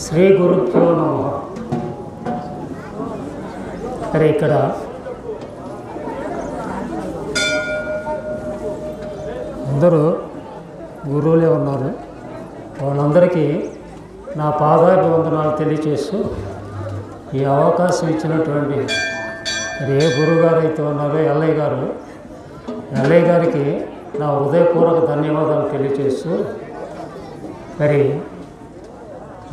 శ్రీ గురుభ్యో నమ. సరే ఇక్కడ అందరూ గురువులే ఉన్నారు. వాళ్ళందరికీ నా పాదాభివందనాలు తెలియచేస్తూ ఈ అవకాశం ఇచ్చినటువంటి మరి ఏ గురువుగారు అయితే ఉన్నారో ఎల్లయ్య గారు ఎల్లయ్య గారికి నా హృదయపూర్వక ధన్యవాదాలు తెలియచేస్తూ మరి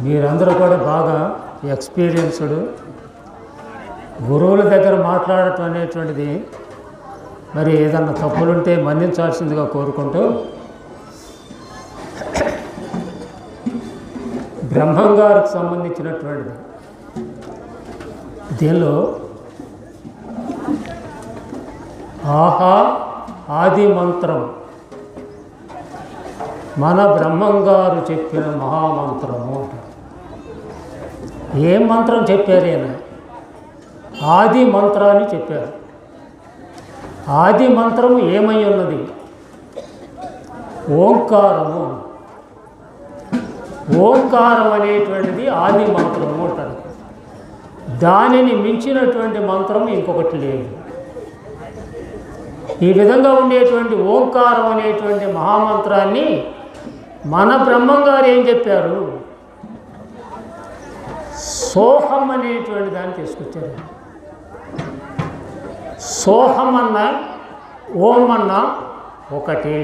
మీరందరూ కూడా బాగా ఎక్స్పీరియన్స్డ్ గురువుల దగ్గర మాట్లాడటం అనేటువంటిది మరి ఏదన్నా తప్పులుంటే మన్నించాల్సిందిగా కోరుకుంటూ బ్రహ్మంగారికి సంబంధించినటువంటిది. దీనిలో ఆహా ఆది మంత్రం. మన బ్రహ్మంగారు చెప్పిన మహామంత్రము. ఏ మంత్రం చెప్పారు ఈయన ఆది మంత్రాన్ని చెప్పారు. ఆది మంత్రం ఏమై ఉన్నది? ఓంకారము. ఓంకారం అనేటువంటిది ఆది మంత్రము అంటారు. దానిని మించినటువంటి మంత్రం ఇంకొకటి లేదు. ఈ విధంగా ఉండేటువంటి ఓంకారం అనేటువంటి మహామంత్రాన్ని మన బ్రహ్మంగారు ఏం చెప్పారు? సోహం అనేటువంటి దాన్ని తీసుకొచ్చారు. సోహం అన్న ఓం అన్న ఒకటి.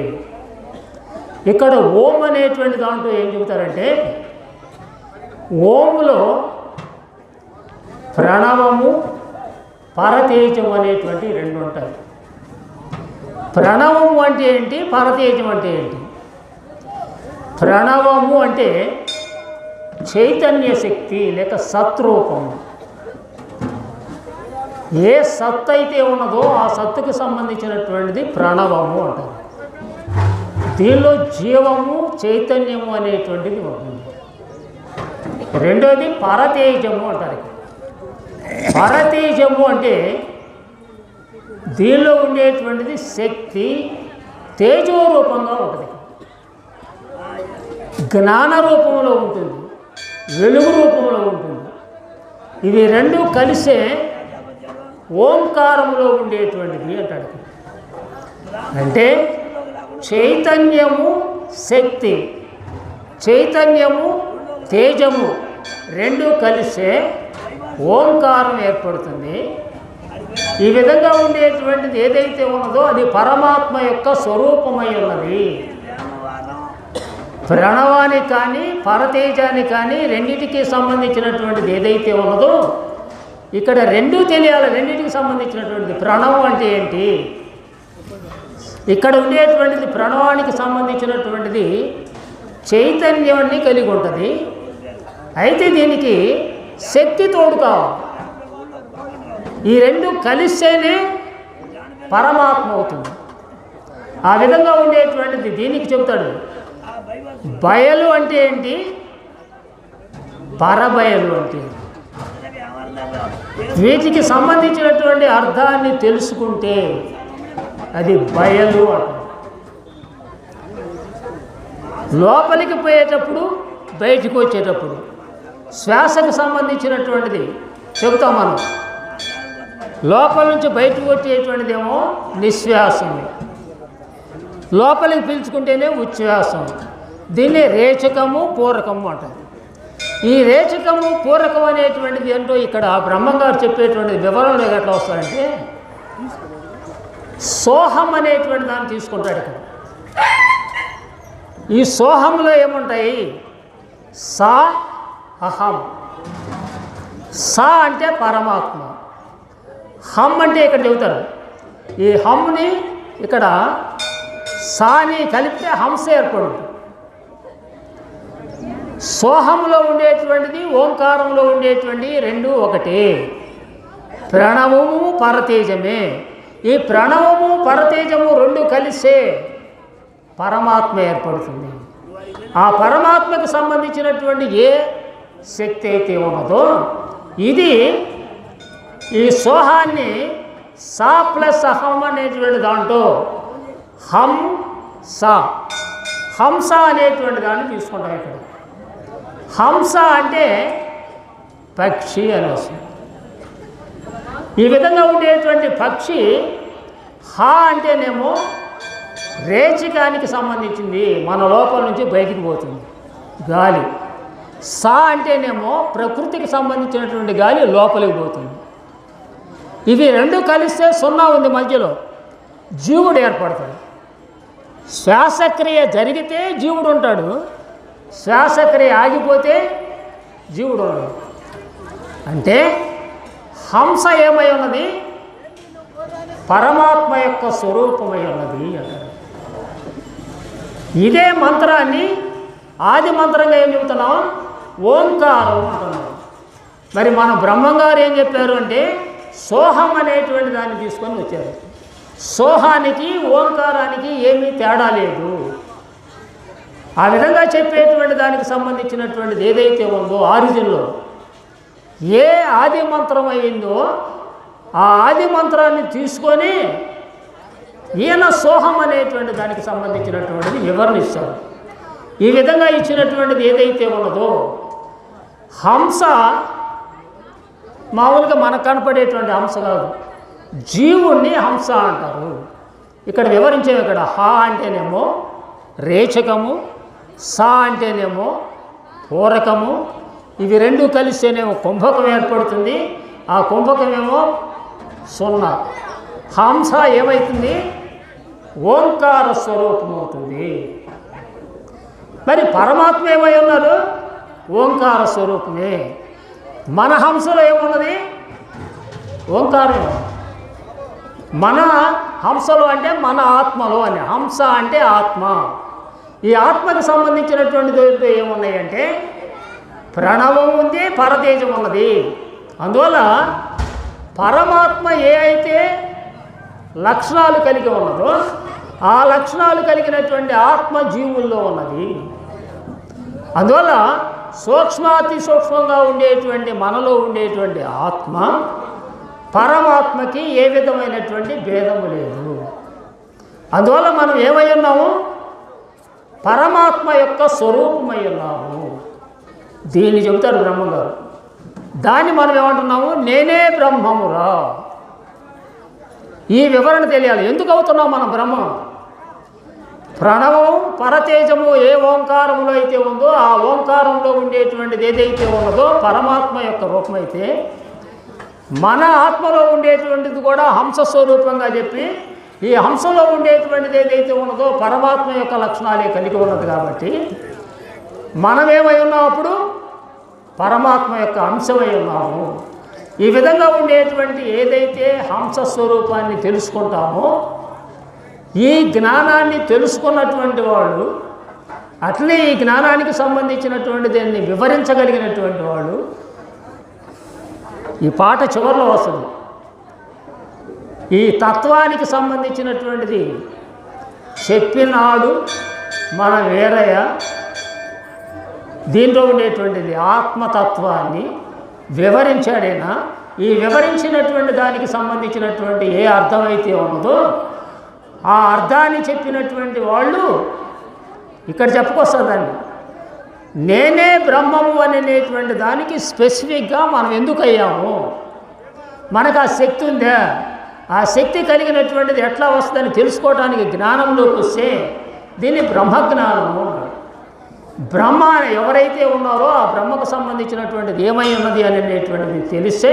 ఇక్కడ ఓం అనేటువంటి దాంట్లో ఏం చెబుతారంటే ఓములో ప్రణవము పరతేజం అనేటువంటి రెండు ఉంటాయి. ప్రణవము అంటే ఏంటి? పరతేజం అంటే ఏంటి? ప్రణవము అంటే చైతన్య శక్తి లేక సత్రూపము ఏ సత్ అయితే ఉన్నదో ఆ సత్తుకు సంబంధించినటువంటిది ప్రణవము అంటారు. దీనిలో జీవము చైతన్యము అనేటువంటిది ఉంటుంది. రెండోది పరతేజము అంటారు. పరతేజము అంటే దీనిలో ఉండేటువంటిది శక్తి తేజో రూపంగా ఉంటుంది. జ్ఞాన రూపంలో ఉంటుంది. వెలుగు రూపంలో ఉంటుంది. ఇవి రెండు కలిసే ఓంకారంలో ఉండేటువంటిది అంటాడు. అంటే చైతన్యము శక్తి చైతన్యము తేజము రెండు కలిసే ఓంకారం ఏర్పడుతుంది. ఈ విధంగా ఉండేటువంటిది ఏదైతే ఉన్నదో అది పరమాత్మ యొక్క స్వరూపమై ఉన్నది. ప్రణవాన్ని కానీ పరతేజాన్ని కానీ రెండింటికి సంబంధించినటువంటిది ఏదైతే ఉన్నదో ఇక్కడ రెండు తెలియాలి. రెండింటికి సంబంధించినటువంటిది ప్రణవం అంటే ఏంటి? ఇక్కడ ఉండేటువంటిది ప్రణవానికి సంబంధించినటువంటిది చైతన్యాన్ని కలిగి ఉంటుంది. అయితే దీనికి శక్తి తోడు కావాలి. ఈ రెండు కలిస్తేనే పరమాత్మ అవుతుంది. ఆ విధంగా ఉండేటువంటిది దీనికి చెబుతాడు బయలు అంటే ఏంటి? పరబయలు అంటే వీటికి సంబంధించినటువంటి అర్థాన్ని తెలుసుకుంటే అది బయలు అంట లోపలికి పోయేటప్పుడు బయటికి వచ్చేటప్పుడు శ్వాసకు సంబంధించినటువంటిది చెబుతాం మనం. లోపల నుంచి బయటకు వచ్చేటువంటిదేమో నిశ్వాసం లోపలికి పీల్చుకుంటేనే ఉచ్ఛ్వాసం దీన్ని రేచకము పూరకము అంటారు. ఈ రేచకము పూరకం అనేటువంటిది ఏంటో ఇక్కడ బ్రహ్మంగారు చెప్పేటువంటి వివరణలు ఎట్లా వస్తారంటే సోహం అనేటువంటి దాన్ని తీసుకుంటాడు ఇక్కడ. ఈ సోహంలో ఏముంటాయి? సా అహం. సా అంటే పరమాత్మ. హమ్ అంటే ఇక్కడ చెబుతారు. ఈ హమ్ని ఇక్కడ సాని కలిపితే హంస ఏర్పడుతుంది. సోహంలో ఉండేటువంటిది ఓంకారంలో ఉండేటువంటి రెండు ఒకటి. ప్రణవము పరతేజమే. ఈ ప్రణవము పరతేజము రెండు కలిసే పరమాత్మ ఏర్పడుతుంది. ఆ పరమాత్మకు సంబంధించినటువంటి ఏ శక్తి అయితే ఉన్నదో ఇది ఈ సోహాన్ని సా ప్లస్ అహం అనేటువంటి దాంట్లో హం సా. హంస అనేటువంటి దాన్ని తీసుకుంటాం ఇక్కడ. హంస అంటే పక్షి అని వస్తుంది. ఈ విధంగా ఉండేటువంటి పక్షి హా అంటేనేమో రేచికానికి సంబంధించింది. మన లోపల నుంచి బయటికి పోతుంది. గాలి. సా అంటేనేమో ప్రకృతికి సంబంధించినటువంటి గాలి లోపలికి పోతుంది. ఇవి రెండు కలిస్తే సున్నా ఉంది మధ్యలో. జీవుడు ఏర్పడతాడు. శ్వాసక్రియ జరిగితే జీవుడు ఉంటాడు. శ్వాసక్రియ ఆగిపోతే జీవుడు అంటే హంస ఏమై ఉన్నది? పరమాత్మ యొక్క స్వరూపమై ఉన్నది అంటారు ఇదే మంత్రాన్ని ఆది మంత్రంగా ఏం చెబుతున్నాం? ఓంకారం అంటున్నాం. మరి మన బ్రహ్మంగారు ఏం చెప్పారు అంటే సోహం అనేటువంటి దాన్ని తీసుకొని వచ్చారు. సోహానికి ఓంకారానికి ఏమీ తేడా లేదు. ఆ విధంగా చెప్పేటువంటి దానికి సంబంధించినటువంటిది ఏదైతే ఉందో ఆరిజిన్లో ఏ ఆది మంత్రం అయిందో ఆ ఆది మంత్రాన్ని తీసుకొని ఈయన సోహం అనేటువంటి దానికి సంబంధించినటువంటిది వివరణ ఇస్తారు ఈ విధంగా ఇచ్చినటువంటిది ఏదైతే ఉన్నదో హంస మామూలుగా మనకు కనపడేటువంటి హంస కాదు. జీవుణ్ణి హంస అంటారు. ఇక్కడ వివరించేవి ఇక్కడ హ అంటేనేమో రేచకము సా అంటేనేమో పూరకము. ఇవి రెండు కలిస్తేనేమో కుంభకం ఏర్పడుతుంది. ఆ కుంభకమేమో సున్నా. హంస ఏమవుతుంది ఓంకార స్వరూపం అవుతుంది మరి పరమాత్మ ఏమై ఉన్నారు ఓంకార స్వరూపమే. మన హంసలో ఏమున్నది? ఓంకారం మన హంసలో అంటే మన ఆత్మలో అని. హంస అంటే ఆత్మ. ఈ ఆత్మకు సంబంధించినటువంటిది ఏమున్నాయంటే ప్రణవం ఉంది పరతేజం ఉన్నది. అందువల్ల పరమాత్మ ఏ అయితే లక్షణాలు కలిగి ఉన్నదో ఆ లక్షణాలు కలిగినటువంటి ఆత్మ జీవుల్లో ఉన్నది. అందువల్ల సూక్ష్మాతి సూక్ష్మంగా ఉండేటువంటి మనలో ఉండేటువంటి ఆత్మ పరమాత్మకి ఏ విధమైనటువంటి భేదము లేదు. అందువల్ల మనం ఏమై ఉన్నాము? పరమాత్మ యొక్క స్వరూపమై ఉన్నాము దీన్ని చెబుతారు బ్రహ్మగారు. దాన్ని మనం ఏమంటున్నాము? నేనే బ్రహ్మమురా. ఈ వివరణ తెలియాలి. ఎందుకు అవుతున్నాం మనం బ్రహ్మ? ప్రణవం పరతేజము ఏ ఓంకారములో అయితే ఉందో ఆ ఓంకారంలో ఉండేటువంటిది ఏదైతే ఉన్నదో పరమాత్మ యొక్క రూపమైతే మన ఆత్మలో ఉండేటువంటిది కూడా హంస స్వరూపంగా చెప్పి ఈ హంసలో ఉండేటువంటిది ఏదైతే ఉన్నదో పరమాత్మ యొక్క లక్షణాలే కలిగి ఉన్నది కాబట్టి మనమేమై ఉన్నాం అప్పుడు పరమాత్మ యొక్క అంశమై ఉన్నాము. ఈ విధంగా ఉండేటువంటి ఏదైతే హంస స్వరూపాన్ని తెలుసుకుంటామో ఈ జ్ఞానాన్ని తెలుసుకున్నటువంటి వాళ్ళు అట్లే ఈ జ్ఞానానికి సంబంధించినటువంటి దాన్ని వివరించగలిగినటువంటి వాళ్ళు ఈ పాట చివరిలో వస్తుంది. ఈ తత్వానికి సంబంధించినటువంటిది. చెప్పినాడు మన వేరయ్య. దీంట్లో ఉండేటువంటిది ఆత్మతత్వాన్ని వివరించాడైనా. ఈ వివరించినటువంటి దానికి సంబంధించినటువంటి ఏ అర్థమైతే ఉన్నదో ఆ అర్థాన్ని చెప్పినటువంటి వాళ్ళు ఇక్కడ చెప్పుకొస్తుందండి నేనే బ్రహ్మము అనేటువంటి దానికి స్పెసిఫిక్గా మనం ఎందుకు అయ్యాము? మనకు ఆ శక్తి ఉందా? ఆ శక్తి కలిగినటువంటిది ఎట్లా వస్తుందని తెలుసుకోవడానికి జ్ఞానంలోకి వస్తే దీన్ని బ్రహ్మజ్ఞానము అంటారు. బ్రహ్మ ఎవరైతే ఉన్నారో ఆ బ్రహ్మకు సంబంధించినటువంటిది ఏమై ఉన్నది అనేటువంటిది తెలిస్తే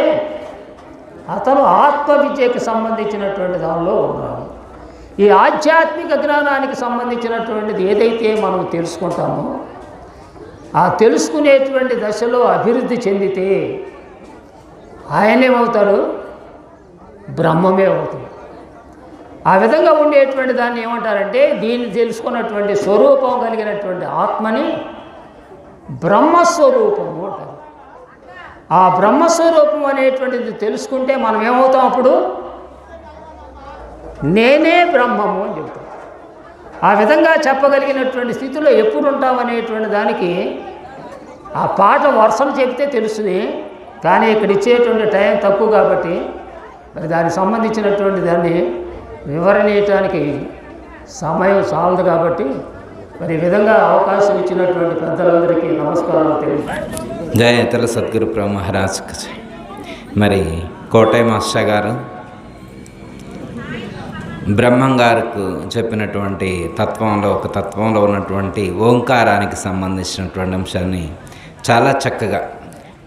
అతను ఆత్మ విద్యకి సంబంధించినటువంటి దానిలో ఉన్నాడు ఈ ఆధ్యాత్మిక జ్ఞానానికి సంబంధించినటువంటిది ఏదైతే మనం తెలుసుకుంటామో ఆ తెలుసుకునేటువంటి దశలో అభివృద్ధి చెందితే ఆయనేమవుతాడు బ్రహ్మమే అవుతుంది. ఆ విధంగా ఉండేటువంటి దాన్ని ఏమంటారంటే దీన్ని తెలుసుకున్నటువంటి స్వరూపం కలిగినటువంటి ఆత్మని బ్రహ్మస్వరూపము అంటారు. ఆ బ్రహ్మస్వరూపం అనేటువంటిది తెలుసుకుంటే మనం ఏమవుతాం అప్పుడు? నేనే బ్రహ్మము అని చెబుతాం ఆ విధంగా చెప్పగలిగినటువంటి స్థితిలో ఎప్పుడు ఉంటాం అనేటువంటి దానికి ఆ పాట వర్షం చెబితే తెలుస్తుంది కానీ ఇక్కడ ఇచ్చేటువంటి టైం తక్కువ కాబట్టి దానికి సంబంధించినటువంటి దాన్ని వివరణీయటానికి సమయం చాలదు కాబట్టి మరి ఈ విధంగా అవకాశం ఇచ్చినటువంటి పెద్దలందరికీ నమస్కారాలు తెలియదు జయతల సద్గురు మహారాజ్ మరి కోటయ్య మాస్టర్ గారు బ్రహ్మం గారికి చెప్పినటువంటి తత్వంలో ఒక తత్వంలో ఉన్నటువంటి ఓంకారానికి సంబంధించినటువంటి అంశాన్ని చాలా చక్కగా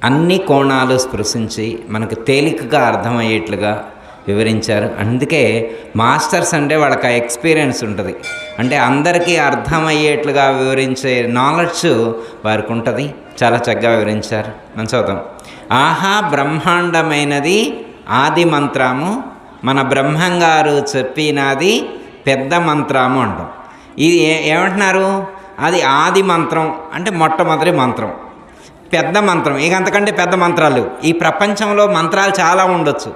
అన్ని కోణాలు స్పృశించి మనకు తేలికగా అర్థమయ్యేట్లుగా వివరించారు. అందుకే మాస్టర్స్ అంటే వాళ్ళకి ఆ ఎక్స్పీరియన్స్ ఉంటుంది. అంటే అందరికీ అర్థమయ్యేట్లుగా వివరించే నాలెడ్జ్ వారికి ఉంటుంది. చాలా చక్కగా వివరించారు. మనం చదువుతాం ఆహా బ్రహ్మాండమైనది ఆది మంత్రము మన బ్రహ్మంగారు చెప్పినది పెద్ద మంత్రము అంటాం. ఇది ఏమంటున్నారు? అది ఆది మంత్రం అంటే మొట్టమొదటి మంత్రం. పెద్ద మంత్రం. ఇక అంతకంటే పెద్ద మంత్రాలు. ఈ ప్రపంచంలో మంత్రాలు చాలా ఉండొచ్చు.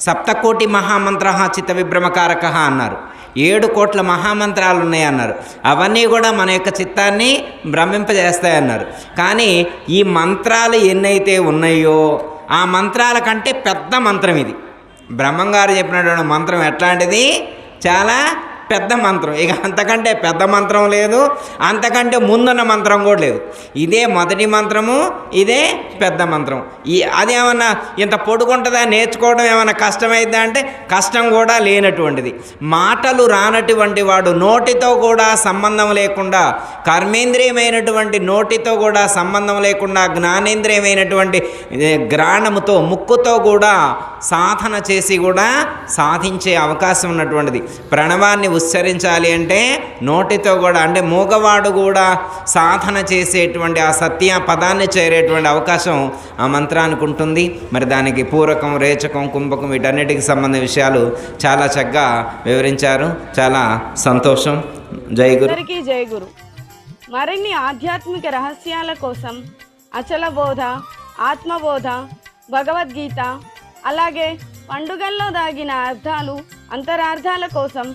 సప్తకోటి మహామంత్ర చిత్త విభ్రమకారక అన్నారు. ఏడు కోట్ల మహామంత్రాలు ఉన్నాయి అన్నారు. అవన్నీ కూడా మన యొక్క చిత్తాన్ని భ్రమింపజేస్తాయన్నారు. కానీ ఈ మంత్రాలు ఎన్నైతే ఉన్నాయో ఆ మంత్రాల కంటే పెద్ద మంత్రం ఇది. బ్రహ్మంగారు చెప్పినటువంటి మంత్రం ఎట్లాంటిది? చాలా పెద్ద మంత్రం. ఇక అంతకంటే పెద్ద మంత్రం లేదు. అంతకంటే ముందున్న మంత్రం కూడా లేదు. ఇదే మొదటి మంత్రము ఇదే పెద్ద మంత్రం. ఈ అదేమన్నా ఇంత పొడుగుంటుందా? నేర్చుకోవడం ఏమైనా కష్టమైందా అంటే కష్టం కూడా లేనటువంటిది. మాటలు రానటువంటి వాడు నోటితో కూడా సంబంధం లేకుండా కర్మేంద్రియమైనటువంటి నోటితో కూడా సంబంధం లేకుండా జ్ఞానేంద్రియమైనటువంటి గ్రాణముతో ముక్కుతో కూడా సాధన చేసి కూడా సాధించే అవకాశం ఉన్నటువంటిది. ప్రణవాన్ని ఉచ్చరించాలి అంటే నోటితో కూడా అంటే మూగవాడు కూడా సాధన చేసేటువంటి ఆ సత్య పదాన్ని చేరేటువంటి అవకాశం ఆ మంత్రానికి ఉంటుంది. మరి దానికి పూరకం రేచకం కుంభకం వీటన్నిటికి సంబంధించిన విషయాలు చాలా చక్కగా వివరించారు. చాలా సంతోషం. జై గురు. జై గురు. మరిన్ని ఆధ్యాత్మిక రహస్యాల కోసం అచల బోధ ఆత్మబోధ భగవద్గీత అలాగే పండుగల్లో దాగిన అర్థాలు అంతరార్థాల కోసం